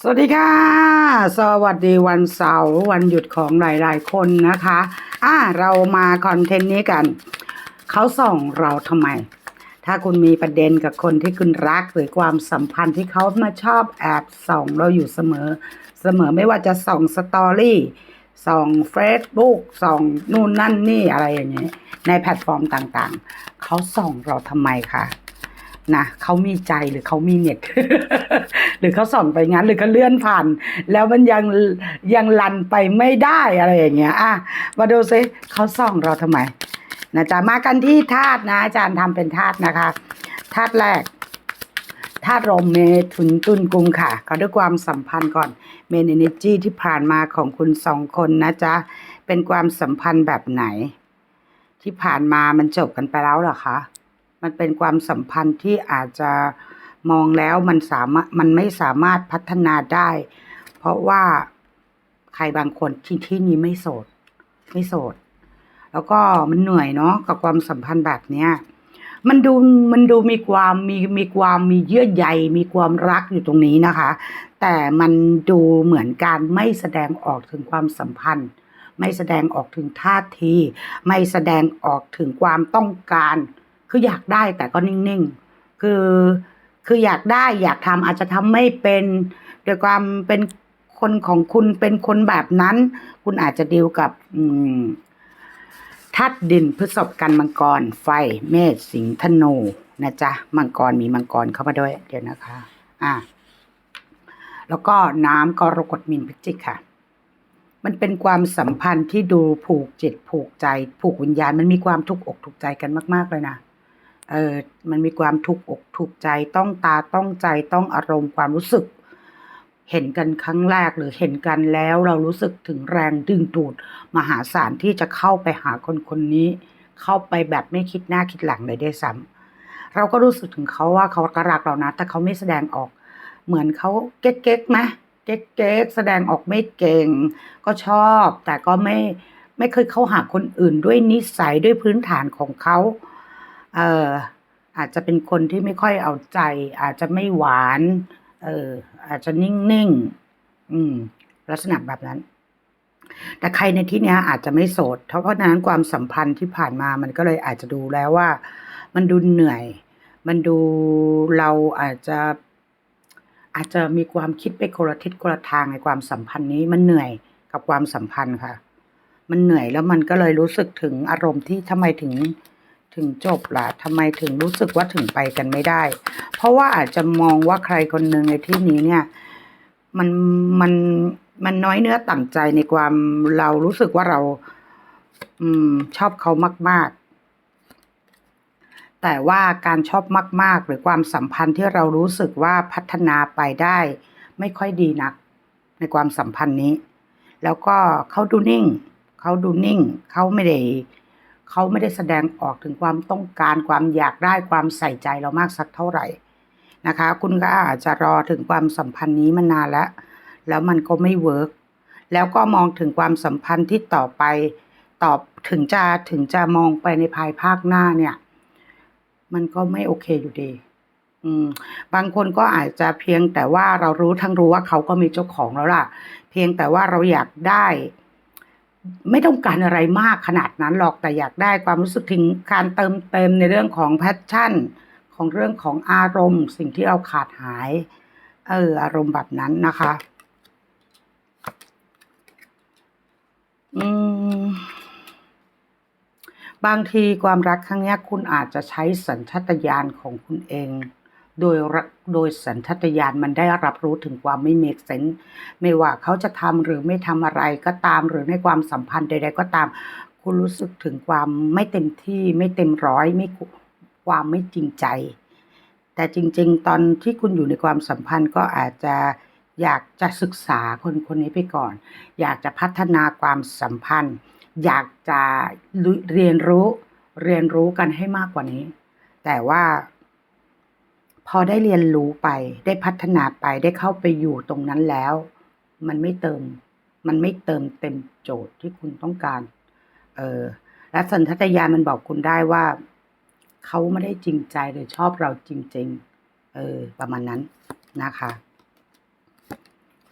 สวัสดีค่ะ สวัสดีวันเสาร์วันหยุดของหลาย ๆ คนนะคะ อ่าเรามาคอนเทนต์นี้กัน เขาส่องเราทำไม ถ้าคุณมีประเด็นกับคนที่คุณรักหรือความสัมพันธ์ที่เขามาชอบแอบส่องเราอยู่เสมอ เสมอไม่ว่าจะส่องสตอรี่ส่องเฟซบุ๊กส่องนู่นนั่นนี่อะไรอย่างเงี้ยในแพลตฟอร์มต่างๆ เขาส่องเราทำไมคะ นะเขามีใจหรือเขามีเน็ต หรือเขาส่องไปงั้น หรือเขาเลื่อนผ่าน แล้วมันยังยังลันไปไม่ได้อะไรอย่างเงี้ยอะมาดูซิเขาส่องเราทำไมนะจ๊ะมากันที่ธาตุนะอาจารย์ทำเป็นธาตุนะคะธาตุแรกธาตุลมเมถุนตุนกุมค่ะก็ด้วยความสัมพันธ์ก่อนเมนเอเนจีที่ผ่านมาของคุณสองคนนะจ๊ะเป็นความสัมพันธ์แบบไหน ที่ผ่านมามันจบกันไปแล้วหรอคะ มันเป็นความสัมพันธ์ที่อาจจะมองแล้วมันสามารถมันไม่สามารถพัฒนาได้ เพราะว่าใครบางคนที่ที่นี้ไม่โสด ไม่โสด แล้วก็มันเหนื่อยเนาะกับความสัมพันธ์แบบเนี้ยมันดูมันดูมีความมีมีความมีเยื่อใยมีความรักอยู่ตรงนี้นะคะ แต่มันดูเหมือนการไม่แสดงออกถึงความสัมพันธ์ ไม่แสดงออกถึงท่าที ไม่แสดงออกถึงความต้องการ คืออยากได้แต่ก็นิ่งๆ คือคืออยากได้อยากทำอาจจะทำไม่เป็นด้วยความเป็นคนของคุณเป็นคนแบบนั้น คุณอาจจะดีลกับอืมธาตุดินพฤษภกันมังกร ไฟ เมษสิงห์ธนูนะจ๊ะมังกรมีมังกรเข้ามาด้วยเดี๋ยวนะคะ อะแล้วก็น้ำกรกฎมินพิจิกค่ะ มันเป็นความสัมพันธ์ที่ดูผูกจิตผูกใจ ผูกวิญญาณมันมีความทุกข์อกถูกใจกันมาก ๆ เลยนะ เออมันมีความทุกอกถูกใจต้องตาต้องใจต้องอารมณ์ความรู้สึก เห็นกันครั้งแรกหรือเห็นกันแล้วเรารู้สึกถึงแรงดึงดูดมหาศาลที่จะเข้าไปหาคนคนนี้ เข้าไปแบบไม่คิดหน้าคิดหลังเลยได้ซ้ำเราก็รู้สึกถึงเขาว่าเขาก็รักเรานะ แต่เขาไม่แสดงออก เหมือนเขาเก๊กเก๊กๆไหมเก๊กเก๊กๆแสดงออกไม่เก่ง ก็ชอบ แต่ก็ไม่ไม่เคยเข้าหาคนอื่นด้วยนิสัยด้วยพื้นฐานของเขา เอออาจจะเป็นคนที่ไม่ค่อยเอาใจ อาจจะไม่หวาน เอออาจจะนิ่งๆอืม ลักษณะแบบนั้น แต่ใครในที่เนี้ยอาจจะไม่โสดเพราะเพราะนั้นความสัมพันธ์ที่ผ่านมามันก็เลยอาจจะดูแล้วว่า มันดูเหนื่อย มันดูเราอาจจะอาจจะมีความคิดไปคนละทิศคนละทางในความสัมพันธ์นี้มันเหนื่อยกับความสัมพันธ์ค่ะ มันเหนื่อยแล้วมันก็เลยรู้สึกถึงอารมณ์ที่ทำไมถึง ถึงจบล่ะทำไมถึงรู้สึกว่าถึงไปกันไม่ได้ เพราะว่าอาจจะมองว่าใครคนหนึ่งในที่นี้เนี่ย มันมันมันน้อยเนื้อต่ำใจในความเรารู้สึกว่าเรา อืม ชอบเขามาก ๆ แต่ว่าการชอบมาก ๆ หรือความสัมพันธ์ที่เรารู้สึกว่าพัฒนาไปได้ ไม่ค่อยดีนัก ในความสัมพันธ์นี้ แล้วก็เขาดูนิ่ง เขาดูนิ่ง เขาไม่ได้ เขาไม่ได้แสดงออกถึงความต้องการความอยากได้ความใส่ใจเรามากสักเท่าไหร่นะคะ คุณก็อาจจะรอถึงความสัมพันธ์นี้มานานแล้ว แล้วมันก็ไม่เวิร์กแล้วก็มองถึงความสัมพันธ์ที่ต่อไปตอบถึงจะถึงจะมองไปในภายภาคหน้าเนี่ย มันก็ไม่โอเคอยู่ดี อืม บางคนก็อาจจะเพียงแต่ว่าเรารู้ทั้งรู้ว่าเขาก็มีเจ้าของแล้วล่ะ เพียงแต่ว่าเราอยากได้ ไม่ต้องการอะไรมากขนาดนั้นหรอกแต่อยากได้ความรู้สึกถึงการเติมเต็มในเรื่องของแพชชั่น ของเรื่องของอารมณ์ สิ่งที่เราขาดหาย เอออารมณ์แบบนั้นนะคะ อืมบางทีความรักครั้งนี้คุณอาจจะใช้สัญชาตญาณของคุณเอง โดยรักโดยสัญชาตญาณมันได้รับรู้ถึงความไม่เมกเซนไม่ว่าเขาจะทำหรือไม่ทำอะไรก็ตามหรือในความสัมพันธ์ใด ๆ ก็ตาม คุณรู้สึกถึงความไม่เต็มที่ไม่เต็มร้อยไม่ความไม่จริงใจ แต่จริง ๆ ตอนที่คุณอยู่ในความสัมพันธ์ก็อาจจะอยากจะศึกษาคนคนนี้ไปก่อน อยากจะพัฒนาความสัมพันธ์ อยากจะเรียนรู้เรียนรู้กันให้มากกว่านี้ แต่ว่า พอได้เรียนรู้ไป ได้พัฒนาไปได้เข้าไปอยู่ตรงนั้นแล้ว มันไม่เติม มันไม่เติมเต็มโจทย์ที่คุณต้องการ เออและสัญชาตญาณมันบอกคุณได้ว่าเขาไม่ได้จริงใจหรือชอบเราจริง ๆ เออ ประมาณนั้นนะคะ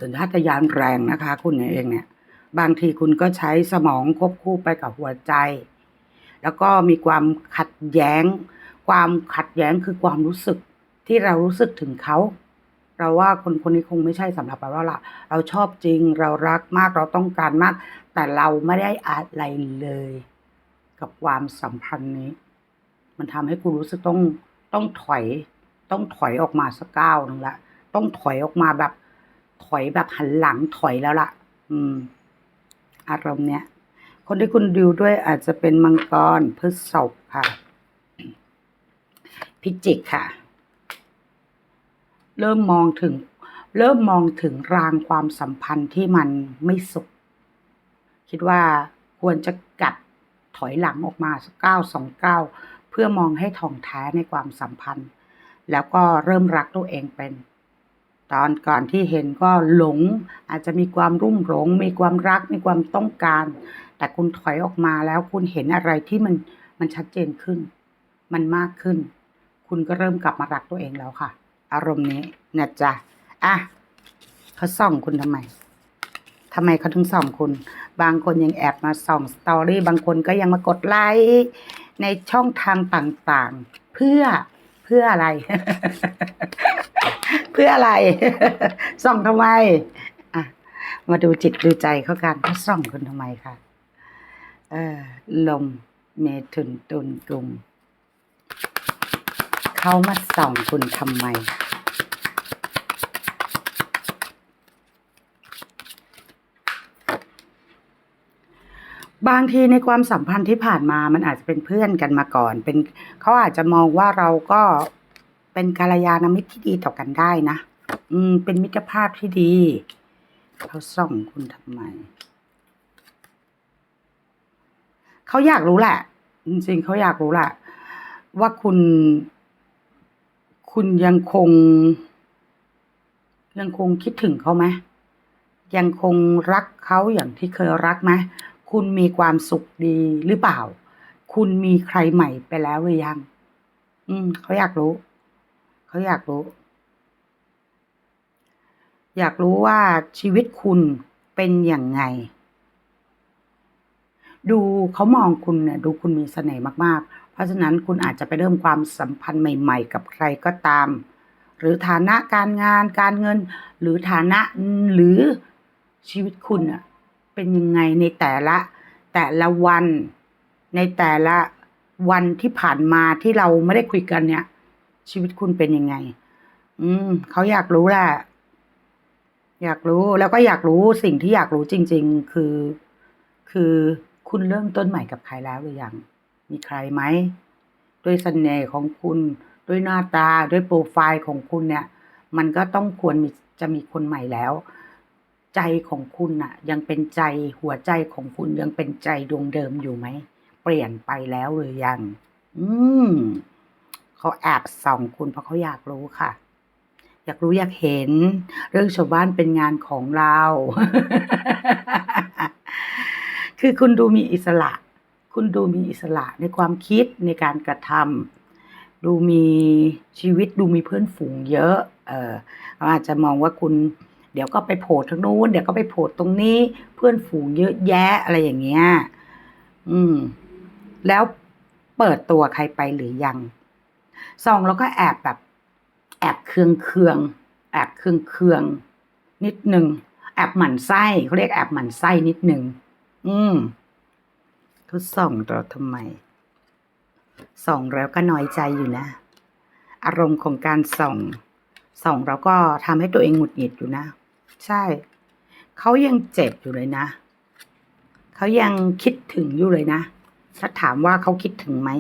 สัญชาตญาณแรงนะคะ คุณเองเนี่ย บางทีคุณก็ใช้สมองควบคู่ไปกับหัวใจ แล้วก็มีความขัดแย้ง ความขัดแย้งคือความรู้สึก ที่เรารู้สึกถึงเขา เราว่าคนคนนี้คงไม่ใช่สำหรับเราแล้วล่ะ เราชอบจริงเรารักมากเราต้องการมาก แต่เราไม่ได้อะไรเลย กับความสัมพันธ์นี้ มันทำให้คุณรู้สึกต้องต้องถอย ต้องถอยออกมาสักก้าวหนึงละต้องถอยออกมาแบบ ถอยแบบหันหลังถอยแล้วล่ะ อืม อารมณ์เนี้ยคนที่คุณดิวด้วยอาจจะเป็นมังกรพฤษภค่ะ พิจิกค่ะ เริ่มมองถึง เริ่มมองถึงรางความสัมพันธ์ที่มันไม่สุข คิดว่าควรจะกัดถอยหลังออกมาสักก้าสองเก้าเพื่อมองให้ท่องแท้ในความสัมพันธ์ แล้วก็เริ่มรักตัวเองเป็น ตอนก่อนที่เห็นก็หลง อาจจะมีความรุ่มหลง มีความรักมีความต้องการ แต่คุณถอยออกมาแล้วคุณเห็นอะไรที่มันมันชัดเจนขึ้น มันมากขึ้น คุณก็เริ่มกลับมารักตัวเองแล้วค่ะ อารมณ์นี้นะจ๊ะอะเขาส่องคุณทำไมทำไมเขาถึงส่องคุณ บางคนยังแอบมาส่องสตอรี่ บางคนก็ยังมากดไลค์ในช่องทางต่างๆ เพื่อเพื่ออะไร เพื่ออะไร ส่องทำไมอะมาดูจิตดูใจเขากันเขาส่องคุณทำไมคะเออลมเมถุนตุนกลุ่มเขามาส่องคุณทำไม บางทีในความสัมพันธ์ที่ผ่านมามันอาจจะเป็นเพื่อนกันมาก่อน เป็นเขาอาจจะมองว่าเราก็เป็นกัลยาณมิตรที่ดีต่อกันได้นะ อืม เป็นมิตรภาพที่ดีเขาส่องคุณทำไมเขาอยากรู้แหละ จริงๆเขาอยากรู้แหละ ว่าคุณ คุณยังคง ยังคงคิดถึงเขาไหมยังคงรักเขาอย่างที่เคยรักไหม คุณมีความสุขดีหรือเปล่า คุณมีใครใหม่ไปแล้วหรือยัง อืม เขาอยากรู้ เขาอยากรู้ อยากรู้ว่าชีวิตคุณเป็นอย่างไง ดูเขามองคุณเนี่ยดูคุณมีเสน่ห์มากๆ เพราะฉะนั้นคุณอาจจะไปเริ่มความสัมพันธ์ใหม่ ๆ กับใครก็ตาม หรือฐานะการงานการเงิน หรือฐานะหรือชีวิตคุณอะ เป็นยังไงในแต่ละ แต่ละวัน ในแต่ละวันที่ผ่านมาที่เราไม่ได้คุยกันเนี่ย ชีวิตคุณเป็นยังไง อืมเขาอยากรู้แหละอยากรู้แล้วก็อยากรู้สิ่งที่อยากรู้จริง ๆ คือ คือคุณเริ่มต้นใหม่กับใครแล้วหรือยังมีใครไหมด้วยเสน่ห์ของคุณ ด้วยหน้าตาด้วยโปรไฟล์ของคุณเนี่ย มันก็ต้องควรมีจะมีคนใหม่แล้ว ใจของคุณน่ะยังเป็นใจหัวใจของคุณยังเป็นใจดวงเดิมอยู่ไหม เปลี่ยนไปแล้วหรือยัง อืมเขาแอบส่องคุณเพราะเขาอยากรู้ค่ะ อยากรู้อยากเห็น เรื่องชาวบ้านเป็นงานของเรา คือคุณดูมีอิสระ คุณดูมีอิสระในความคิดในการกระทำดูมีชีวิตดูมีเพื่อนฝูงเยอะ เออเขาอาจจะมองว่าคุณ เดี๋ยวก็ไปโผล่ทางนู้น เดี๋ยวก็ไปโผล่ตรงนี้ เพื่อนฝูงเยอะแยะอะไรอย่างเงี้ย อืม แล้วเปิดตัวใครไปหรือยังซองแล้วก็แอบแบบ แอบเคืองเคืองแอบเคืองเคืองนิดหนึ่งแอบหมั่นไส้เขาเรียกแอบหมั่นไส้นิดหนึ่งอืมทุดส่องเราทำไม ส่องแล้วก็น้อยใจอยู่นะ อารมณ์ของการส่อง ส่องเราก็ทำให้ตัวเองหงุดหงิดอยู่นะ ใช่ เขายังเจ็บอยู่เลยนะ เขายังคิดถึงอยู่เลยนะ ถ้าถามว่าเขาคิดถึงไหม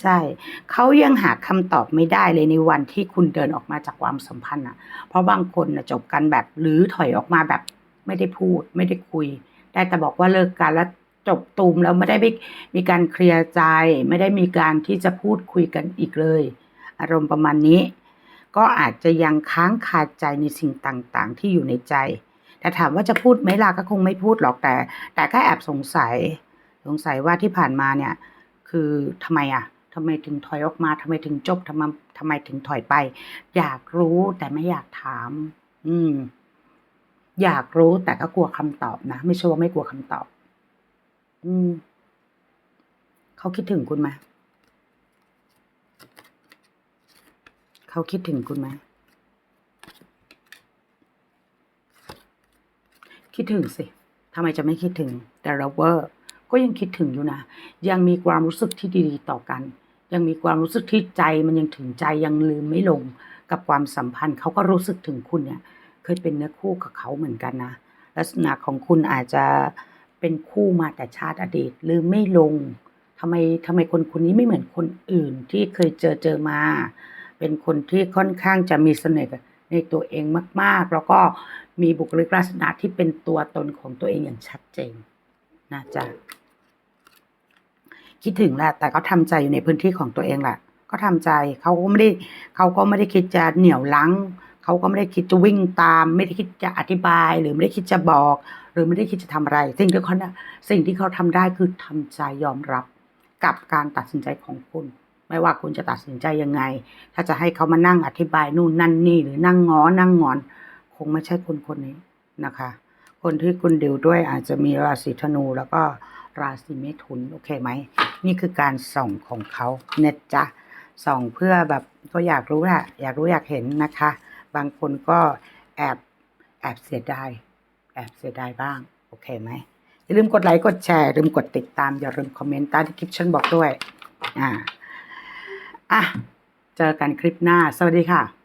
ใช่ เขายังหาคำตอบไม่ได้เลยในวันที่คุณเดินออกมาจากความสัมพันธ์อะ เพราะบางคนนะจบกันแบบหรือถอยออกมาแบบไม่ได้พูด ไม่ได้คุย ได้แต่บอกว่าเลิกกันแล้วจบตูมแล้วไม่ได้มีมีการเคลียร์ใจ ไม่ได้มีการที่จะพูดคุยกันอีกเลย อารมณ์ประมาณนี้ ก็อาจจะยังค้างคาใจในสิ่งต่างๆ ที่อยู่ในใจ แต่ถามว่าจะพูดไหมล่ะก็คงไม่พูดหรอกแต่ แต่ก็แอบสงสัย สงสัยว่าที่ผ่านมาเนี่ย คือทำไมอะทำไมถึงถอยออกมาทำไมถึงจบทำไมทำไมถึงถอยไป อยากรู้แต่ไม่อยากถาม อืม อยากรู้แต่ก็กลัวคำตอบนะไม่ใช่ว่าไม่กลัวคำตอบ อืม เขาคิดถึงคุณไหม เขาคิดถึงคุณไหมคิดถึงสิทำไมจะไม่คิดถึง แต่เราเวอร์ก็ยังคิดถึงอยู่นะ ยังมีความรู้สึกที่ดีๆต่อกัน ยังมีความรู้สึกที่ใจมันยังถึงใจยังลืมไม่ลงกับความสัมพันธ์เขาก็รู้สึกถึงคุณเนี่ย เคยเป็นเนื้อคู่กับเขาเหมือนกันนะ ลักษณะของคุณอาจจะเป็นคู่มาแต่ชาติอดีตลืมไม่ลงทำไมทำไมคนคนนี้ไม่เหมือนคนอื่นที่เคยเจอเจอมา เป็นคนที่ค่อนข้างจะมีเสน่ห์ในตัวเองมาก ๆ แล้วก็มีบุคลิกลักษณะที่เป็นตัวตนของตัวเองอย่างชัดเจนนะจ๊ะคิดถึงแหละแต่ก็ทำใจอยู่ในพื้นที่ของตัวเองแหละก็ทำใจเขาก็ไม่ได้เขาก็ไม่ได้คิดจะเหนี่ยวลังเขาก็ไม่ได้คิดจะวิ่งตาม ไม่ได้คิดจะอธิบาย หรือไม่ได้คิดจะบอก หรือไม่ได้คิดจะทำอะไร สิ่งที่เขาสิ่งที่เขาทำได้คือทำใจยอมรับกับการตัดสินใจของคุณ ไม่ว่าคุณจะตัดสินใจยังไง ถ้าจะให้เขามานั่งอธิบายนู่นนั่นนี่ หรือนั่งงอ นั่งงอน คงไม่ใช่คนคนนี้นะคะ คนที่คุณดิวด้วยอาจจะมีราศีธนูแล้วก็ราศีเมถุน โอเคไหม นี่คือการส่องของเขาเน็ตจ้ะส่องเพื่อแบบก็อยากรู้แหละอยากรู้อยากเห็นนะคะ บางคนก็แอบแอบเสียดายแอบเสียดายบ้าง โอเคไหมอย่าลืมกดไลค์กดแชร์อย่าลืมกดติดตามอย่าลืมคอมเมนต์ใต้ที่คลิปฉันบอกด้วย อ่า อะ เจอกันคลิปหน้า สวัสดีค่ะ